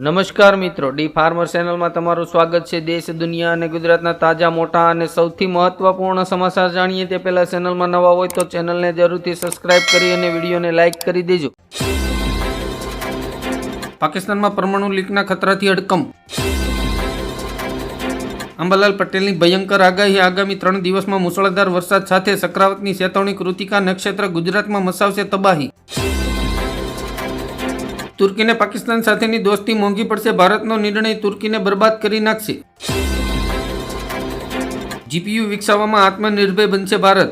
નમસ્કાર મિત્રો, D farmer ચેનલમાં તમારું સ્વાગત છે. દેશ, દુનિયા અને ગુજરાતના તાજા, મોટા અને સૌથી મહત્વપૂર્ણ સમાચાર જાણીએ તે પહેલા ચેનલમાં નવા હોય તો ચેનલને જરૂરથી સબસ્ક્રાઇબ કરી અને વિડીયોને લાઇક કરી દેજો. પાકિસ્તાનમાં પરમાણુ લીકના ખતરાથી અડકમ. અંબાલાલ પટેલની ભયંકર આગાહી આગામી ત્રણ દિવસમાં મુસળધાર વરસાદ સાથે સક્રાવતની ચેતવણી કૃતિકા નક્ષત્ર ગુજરાતમાં મસાવશે તબાહી. તુર્કીને પાકિસ્તાન સાથેની દોસ્તી મોંઘી પડશે, ભારતનો નિર્ણય તુર્કીને બરબાદ કરી નાખશે. જીપીયુ વિકસાવવામાં આત્મનિર્ભર બનશે ભારત.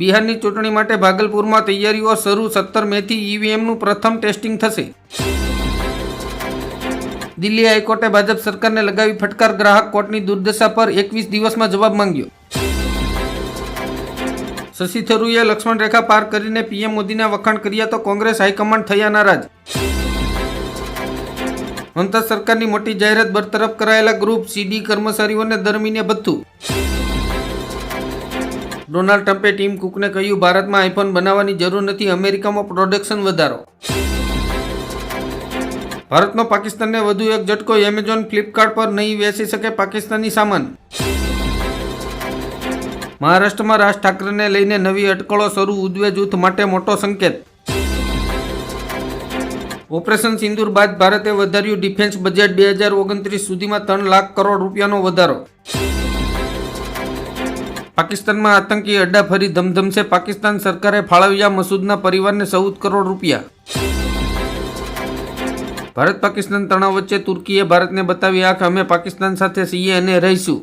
બિહારની ચૂંટણી માટે ભાગલપુરમાં તૈયારીઓ શરૂ, સત્તર મેથી ઈવીએમનું પ્રથમ ટેસ્ટિંગ થશે. દિલ્હી હાઈકોર્ટે ભાજપ સરકારને લગાવી ફટકાર, ગ્રાહક કોર્ટની દુર્દશા પર એકવીસ દિવસમાં જવાબ માંગ્યો. શશી થરૂરે લક્ષ્મણ રેખા પાર કરીને પીએમ મોદીના વખાણ કર્યા તો કોંગ્રેસ હાઈકમાન્ડ થયા નારાજ. મમતા સરકારની મોટી જાહેરાત બરતરફ કરાયેલા ગ્રુપ સીડી કર્મચારીઓને દર મહિને ભથ્થું. ડોનાલ્ડ ટ્રમ્પે ટીમ કુકને કહ્યું, ભારતમાં આઈફોન બનાવવાની જરૂર નથી, અમેરિકામાં પ્રોડક્શન વધારો. ભારતનો પાકિસ્તાનને વધુ એક ઝટકો એમેઝોન ફ્લિપકાર્ટ પર નહીં વેચી શકે પાકિસ્તાની સામાન. મહારાષ્ટ્રમાં રાજ ઠાકરેને લઈને નવી અટકળો શરૂ ઉદ્વે જૂથ માટે મોટો સંકેત. ઓપરેશન સિંદૂર બાદ ભારતે વધાર્યું ડિફેન્સ બજેટ બે હજાર ઓગણત્રીસ સુધીમાં ત્રણ લાખ કરોડ રૂપિયાનો વધારો. પાકિસ્તાનમાં આતંકી અડ્ડા ફરી ધમધમશે પાકિસ્તાન સરકારે ફાળવ્યા મસૂદના પરિવારને ચૌદ કરોડ રૂપિયા. ભારત પાકિસ્તાન તણાવ વચ્ચે તુર્કીએ ભારતને બતાવી આંખ, અમે પાકિસ્તાન સાથે છીએ અને રહીશું.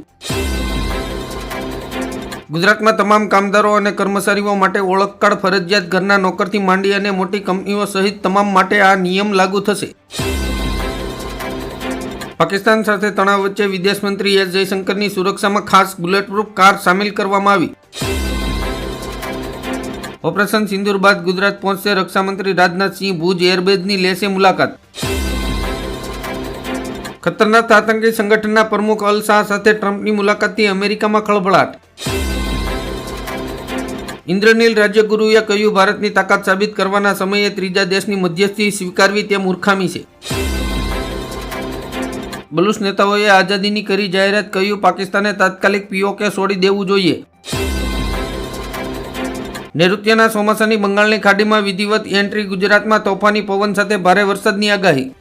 ગુજરાતમાં તમામ કામદારો અને કર્મચારીઓ માટે ઓળખ કાર્ડ, ફરજિયાત ઘરના નોકરથી માંડી અને મોટી કંપનીઓ સહિત તમામ માટે આ નિયમ લાગુ થશે. પાકિસ્તાન સાથે તણાવ વચ્ચે વિદેશ મંત્રી એસ જયશંકરની સુરક્ષામાં ખાસ બુલેટપ્રૂફ કાર સામેલ કરવામાં આવી. ઓપરેશન સિંદૂર બાદ ગુજરાત પહોંચશે રક્ષામંત્રી રાજનાથસિંહ ભુજ એરબેઝની લેશે મુલાકાત. ખતરનાક આતંકી સંગઠનના પ્રમુખ અલ શાહ સાથે ટ્રમ્પની મુલાકાતથી અમેરિકામાં ખળભળાટ. ઇન્દ્રનીલ રાજ્યગુરુએ કહ્યું, ભારતની તાકાત સાબિત કરવાના સમયે ત્રીજા દેશની મધ્યસ્થી સ્વીકારવી તે મૂર્ખામી છે. બલુચ નેતાઓએ આઝાદીની કરી જાહેરાત કહ્યું, પાકિસ્તાને તાત્કાલિક પીઓકે છોડી દેવું જોઈએ. નૈઋત્યના ચોમાસાની બંગાળની ખાડીમાં વિધિવત એન્ટ્રી, ગુજરાતમાં તોફાની પવન સાથે ભારે વરસાદની આગાહી.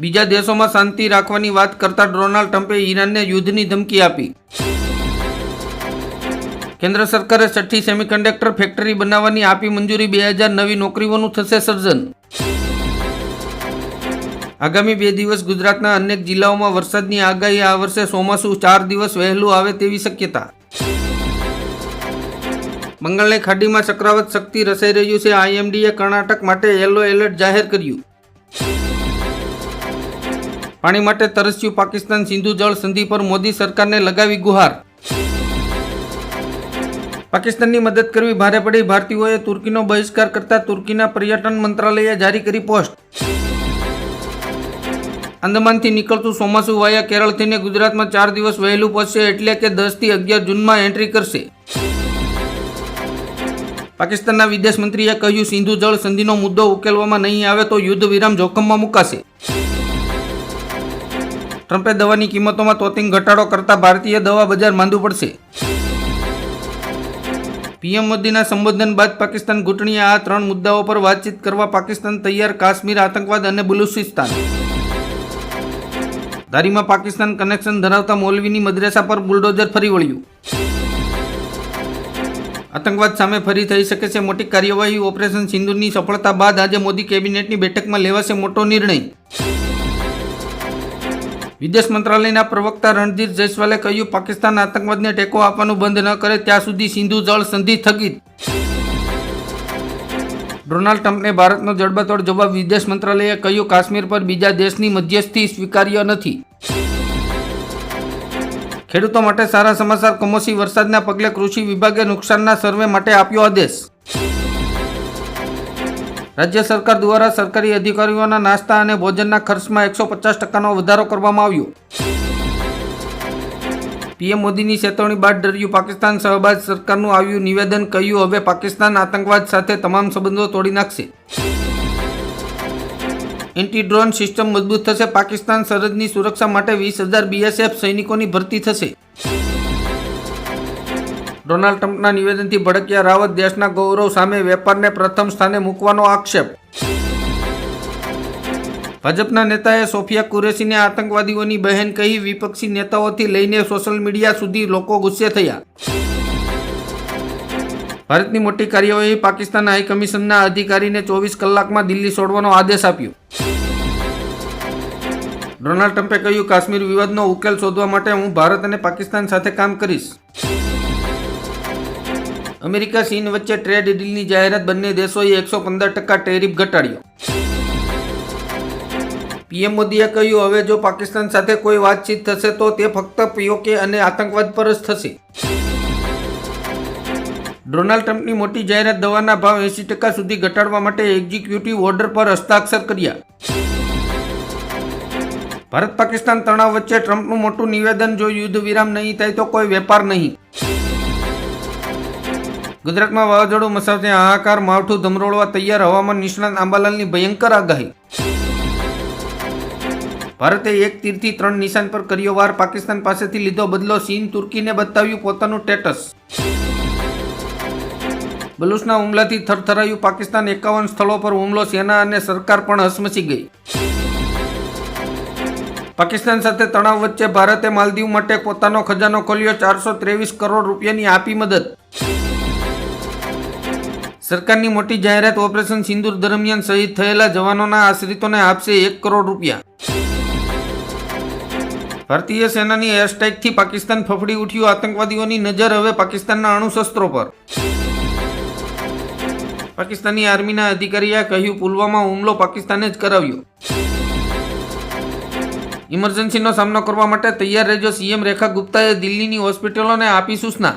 બીજા દેશોમાં શાંતિ રાખવાની વાત કરતા ડોનાલ્ડ ટ્રમ્પે ઈરાનને યુદ્ધની ધમકી આપી. કેન્દ્ર સરકારે છઠ્ઠી સેમિકન્ડક્ટર ફેક્ટરી બનાવવાની આપી મંજૂરી બે હજાર નવી નોકરીઓનું થશે સર્જન. આગામી બે દિવસ ગુજરાતના અનેક જિલ્લાઓમાં વરસાદની આગાહી, આ વર્ષે ચોમાસું ચાર દિવસ વહેલું આવે તેવી શક્યતા. બંગાળની ખાડીમાં ચક્રાવત શક્તિ રસાઈ રહ્યું છે. આઈએમડીએ કર્ણાટક માટે યલો એલર્ટ જાહેર કર્યું. પાણી માટે તરસ્યું પાકિસ્તાન સિંધુ જળ સંધિ પર મોદી સરકારને લગાવી ગુહાર. પાકિસ્તાનની મદદ કરવી ભારે પડી. ભારતીયોએ તુર્કીનો બહિષ્કાર કરતા તુર્કીના પર્યટન મંત્રાલયે જારી કરી પોસ્ટ. આંદમાનથી નીકળતું ચોમાસું વાયા કેરળ થઈને ગુજરાતમાં ચાર દિવસ વહેલું પહોંચશે એટલે કે દસથી અગિયાર જૂનમાં એન્ટ્રી કરશે. પાકિસ્તાનના વિદેશ મંત્રીએ કહ્યું, સિંધુ જળ સંધિનો મુદ્દો ઉકેલવામાં નહીં આવે તો યુદ્ધ વિરામ જોખમમાં મુકાશે. ટ્રમ્પે દવાની કિંમતોમાં તોતિંગ ઘટાડો કરતા ભારતીય દવા બજાર માંદું પડશે. પીએમ મોદીના સંબોધન બાદ પાકિસ્તાન ઘૂંટણીએ આ ત્રણ મુદ્દાઓ પર વાતચીત કરવા પાકિસ્તાન તૈયાર કાશ્મીર આતંકવાદ અને બલુચિસ્તાન. ધારીમાં પાકિસ્તાન કનેક્શન ધરાવતા મૌલવીની મદ્રેસા પર બુલડોઝર ફરી વળ્યું. આતંકવાદ સામે ફરી થઈ શકે છે મોટી કાર્યવાહી. ઓપરેશન સિંધુની સફળતા બાદ આજે મોદી કેબિનેટની બેઠકમાં લેવાશે મોટો નિર્ણય. વિદેશ મંત્રાલયના પ્રવક્તા રણધીર જયસ્વાલે કહ્યું, પાકિસ્તાન આતંકવાદને ટેકો આપવાનું બંધ ન કરે, ત્યાં સુધી સિંધુ જળ સંધિ સ્થગિત. ડોનાલ્ડ ટ્રમ્પને ભારતનો જડબાતોડ જવાબ વિદેશ મંત્રાલયે કહ્યું, કાશ્મીર પર બીજા દેશની મધ્યસ્થી સ્વીકાર્ય નથી. ખેડૂતો માટે સારા સમાચાર કમોસી વરસાદના પગલે કૃષિ વિભાગે નુકસાનના સર્વે માટે આપ્યો આદેશ. રાજ્ય સરકાર દ્વારા સરકારી અધિકારીઓના નાસ્તા અને ભોજનના ખર્ચમાં એકસો પચાસ ટકાનો વધારો કરવામાં આવ્યો. પીએમ મોદીની ચેતવણી બાદ ડર્યું પાકિસ્તાન સહબાજ સરકારનું આવ્યું નિવેદન, કહ્યું, હવે પાકિસ્તાન આતંકવાદ સાથે તમામ સંબંધો તોડી નાખશે. એન્ટી ડ્રોન સિસ્ટમ મજબૂત થશે, પાકિસ્તાન સરહદની સુરક્ષા માટે વીસ હજાર બીએસએફ સૈનિકોની ભરતી થશે. ડોનાલ્ડ ટ્રમ્પના નિવેદનથી ભડક્યા રાવત દેશના ગૌરવ સામે વેપારને પ્રથમ સ્થાને મૂકવાનો આક્ષેપ. ભાજપના નેતાએ સોફિયા કુરેશીને આતંકવાદીઓની બહેન કહી વિપક્ષી નેતાઓથી લઈને સોશિયલ મીડિયા સુધી લોકો ગુસ્સે થયા. ભારતની મોટી કાર્યવાહી પાકિસ્તાન હાઈ કમિશનના અધિકારીને ચોવીસ કલાકમાં દિલ્હી છોડવાનો આદેશ આપ્યો. ડોનાલ્ડ ટ્રમ્પે કહ્યું, કાશ્મીર વિવાદનો ઉકેલ શોધવા માટે હું ભારત અને પાકિસ્તાન સાથે કામ કરીશ. અમેરિકા, ચીન વચ્ચે ટ્રેડ ડીલની જાહેરાત બંને દેશોએ એકસો પંદર ટકા ટેરિફ ઘટાડ્યો. પીએમ મોદીએ કહ્યું, હવે જો પાકિસ્તાન સાથે કોઈ વાતચીત થશે, તો તે ફક્ત પીઓકે અને આતંકવાદ પર જ થશે. ડોનાલ્ડ ટ્રમ્પની મોટી જાહેરાત દવાના ભાવ એંસી ટકા સુધી ઘટાડવા માટે એક્ઝિક્યુટિવ ઓર્ડર પર હસ્તાક્ષર કર્યા. ભારત પાકિસ્તાન તણાવ વચ્ચે ટ્રમ્પનું મોટું નિવેદન, જો યુદ્ધ વિરામ નહીં થાય, તો કોઈ વેપાર નહીં. ગુજરાતમાં વાવાઝોડું મસાવતે હાહાકાર, માવઠું ધમરોળવા તૈયાર હવામાન નિષ્ણાત આંબાલાલની ભયંકર આગાહી. ભારતે એક તીરથી ત્રણ નિશાન પર કર્યો વાર પાકિસ્તાન પાસેથી લીધો બદલો, ચીન તુર્કીને બતાવ્યું પોતાનું સ્ટેટસ. બલુચના હુમલાથી થરથરાયું પાકિસ્તાન એકાવન સ્થળો પર હુમલો, સેના અને સરકાર પણ હસમસી ગઈ. પાકિસ્તાન સાથે તણાવ વચ્ચે ભારતે માલદીવ માટે પોતાનો ખજાનો ખોલ્યો, ચારસો ત્રેવીસ કરોડ રૂપિયાની આપી મદદ. સરકારની મોટી જાહેરાત ઓપરેશન સિંદૂર દરમિયાન શહીદ થયેલા જવાનોના આશ્રિતોને આપશે એક કરોડ રૂપિયા. ભારતીય સેનાની એરસ્ટ્રાઇકથી પાકિસ્તાન ફફડી ઉઠ્યું, આતંકવાદીઓની નજર હવે પાકિસ્તાનના અણુશસ્ત્રો પર. પાકિસ્તાની આર્મીના અધિકારીએ કહ્યું, પુલવામા હુમલો પાકિસ્તાને જ કરાવ્યો. ઇમરજન્સીનો સામનો કરવા માટે તૈયાર રહેજો, સીએમ રેખા ગુપ્તાએ દિલ્હીની હોસ્પિટલોને આપી સૂચના.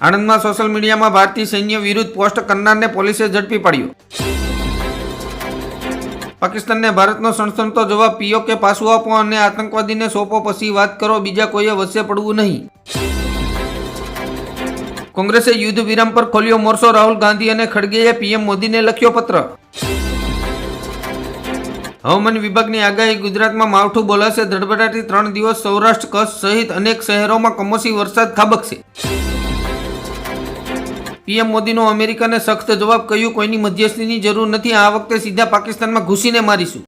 આણંદમાં સોશિયલ મીડિયામાં ભારતીય સૈન્ય વિરુદ્ધ પોસ્ટ કરનારને પોલીસે ઝડપી પાડ્યો. પાકિસ્તાનને ભારતનો સણસણતો જવાબ પીઓ કે પાછું આપો અને આતંકવાદીને સોંપો પછી વાત કરો, બીજા કોઈએ વચ્ચે પડવું નહીં. કોંગ્રેસે યુદ્ધ વિરામ પર ખોલ્યો મોરચો, રાહુલ ગાંધી અને ખડગેએ પીએમ મોદીને લખ્યો પત્ર. હવામાન વિભાગની આગાહી ગુજરાતમાં માવઠું બોલાશે, ધડબડાટી ત્રણ દિવસ સૌરાષ્ટ્ર, કચ્છ સહિત અનેક શહેરોમાં કમોસી વરસાદ ખાબકશે. પીએમ મોદીનો અમેરિકાને સખ્ત જવાબ, કહ્યું, કોઈની મધ્યસ્થીની જરૂર નથી. આ વખતે સીધા પાકિસ્તાનમાં ઘૂસીને મારીશું.